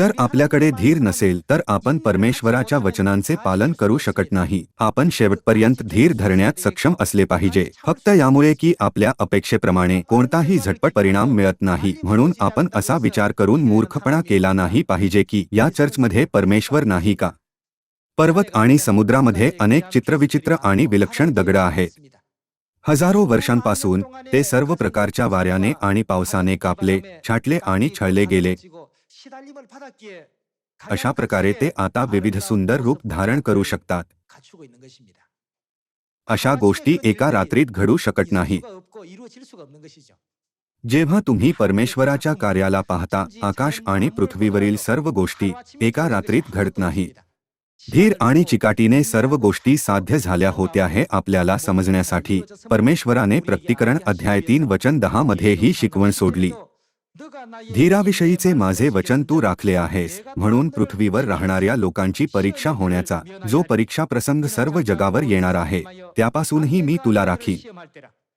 जर आपल्याकडे धीर नसेल तर आपण परमेश्वराच्या वचनांचे पालन करू शकत नाही. आपण शेवटपर्यंत धीर धरण्यात सक्षम असले पाहिजे. फक्त यामुळे की आपल्या अपेक्षेप्रमाणे कोणताही झटपट परिणाम मिळत नाही. म्हणून आपण असा विचार करून मूर्खपणा केला नाही पाहिजे की या चर्चमध्ये परमेश्वर नाही का? पर्वत आणि समुद्रामध्ये अनेक चित्रविचित्र आणि विलक्षण दगड आहेत. हजारो वर्षांपासून ते सर्व प्रकारच्या वाऱ्याने आणि पावसाने कापले छाटले आणि छळले गेले. अशा प्रकारे ते आता विविध सुंदर रूप धारण करू शकतात. अशा गोष्टी एका रात्रीत घडू शकत नाही. जेव्हा तुम्ही परमेश्वराच्या कार्याला पाहता आकाश आणि पृथ्वीवरील सर्व गोष्टी एका रात्रीत घडत नाही. धीर आणि चिकाटीने सर्व गोष्टी साध्य झाल्या होत्या हे आपल्याला समजण्यासाठी परमेश्वराने प्रकटीकरण अध्याय तीन वचन दहा मध्ये ही शिकवण सोडली. धीराविषयीचे माझे वचन तू राखले आहेस म्हणून पृथ्वीवर राहणाऱ्या लोकांची परीक्षा होण्याचा जो परीक्षा प्रसंग सर्व जगावर येणार आहे त्यापासूनही मी तुला राखी.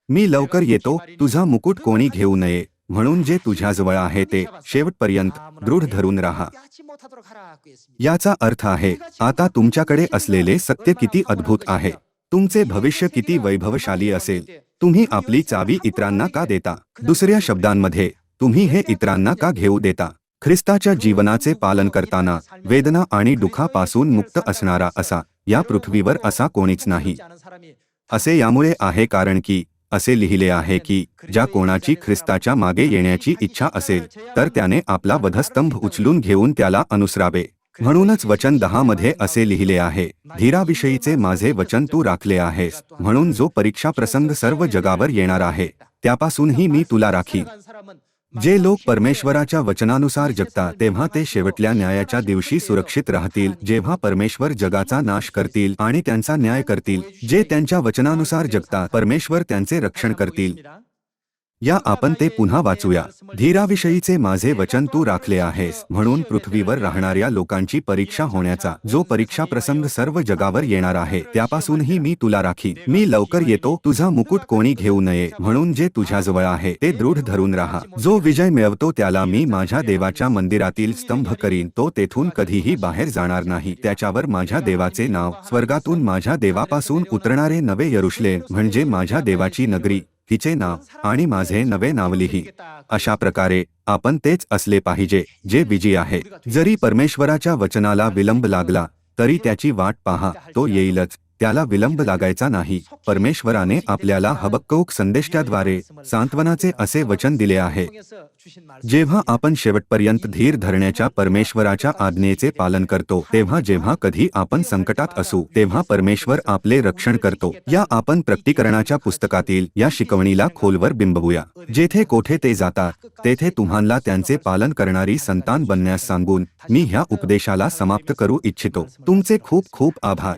मी लवकर येतो तुझा मुकुट कोणी घेऊ नये म्हणून जे तुझ्याजवळ आहे ते शेवटपर्यंत दृढ धरून राहा. याचा अर्थ आहे आता तुमच्याकडे असलेले सत्य किती अद्भुत आहे तुमचे भविष्य किती वैभवशाली असेल तुम्ही आपली चावी इतरांना का देता? दुसऱ्या शब्दांमध्ये तुम्ही हे इतरांना का घेऊ देता? ख्रिस्ताच्या जीवनाचे पालन करताना वेदना आणि दुखापासून मुक्त असणारा असा या पृथ्वीवर असा कोणीच नाही. असे यामुळे आहे कारण की असे लिहिले आहे की ज्या कोणाची ख्रिस्ताच्या मागे येण्याची इच्छा असेल तर त्याने आपला वधस्तंभ उचलून घेऊन त्याला अनुसरावे. म्हणूनच वचन दहा मध्ये असे लिहिले आहे धीराविषयीचे माझे वचन तू राखले आहेस म्हणून जो परीक्षा प्रसंग सर्व जगावर येणार आहे त्यापासूनही मी तुला राखी जे लोक परमेश्वराच्या वचनानुसार जगतात तेव्हा ते शेवटल्या न्यायाच्या दिवशी सुरक्षित राहतील जेव्हा परमेश्वर जगाचा नाश करतील आणि त्यांचा न्याय करतील. जे त्यांच्या वचनानुसार जगतात परमेश्वर त्यांचे रक्षण करतील. या आपण ते पुन्हा वाचूया. धीराविषयीचे माझे वचन तू राखले आहेस म्हणून पृथ्वीवर राहणाऱ्या लोकांची परीक्षा होण्याचा जो परीक्षा प्रसंग सर्व जगावर येणार आहे त्यापासूनही मी तुला राखी मी लवकर येतो तुझा मुकुट कोणी घेऊ नये म्हणून जे तुझ्याजवळ आहे ते दृढ धरून राहा. जो विजय मिळवतो त्याला मी माझ्या देवाच्या मंदिरातील स्तंभ करीन तो तेथून कधीही बाहेर जाणार नाही. त्याच्यावर माझ्या देवाचे नाव स्वर्गातून माझ्या देवापासून उतरणारे नवे यरुशलेम म्हणजे माझ्या देवाची नगरी. हिचे नाव आणि माझे नवे नाव लिही अशा प्रकारे आपण तेच असले पाहिजे जे विजी आहे. जरी परमेश्वराच्या वचनाला विलंब लागला तरी त्याची वाट पहा तो येईलच. त्याला विलंब लागायचा नाही. परमेश्वराने आपल्याला हबक्कौक संदेशाद्वारे सांत्वनाचे असे वचन दिले आहे. जेव्हा आपण शेवटपर्यंत धीर धरण्याच्या परमेश्वराच्या आज्ञेचे पालन करतो तेव्हा जेव्हा कधी आपण संकटात असू तेव्हा परमेश्वर आपले रक्षण करतो. या आपण प्रकटीकरणाच्या पुस्तकातील या शिकवणीला खोलवर बिंबवूया. जेथे कोठे ते जातात तेथे तुम्हाला त्यांचे पालन करणारी संतान बनण्यास सांगून मी ह्या उपदेशाला समाप्त करू इच्छितो. तुमचे खूप खूप आभार.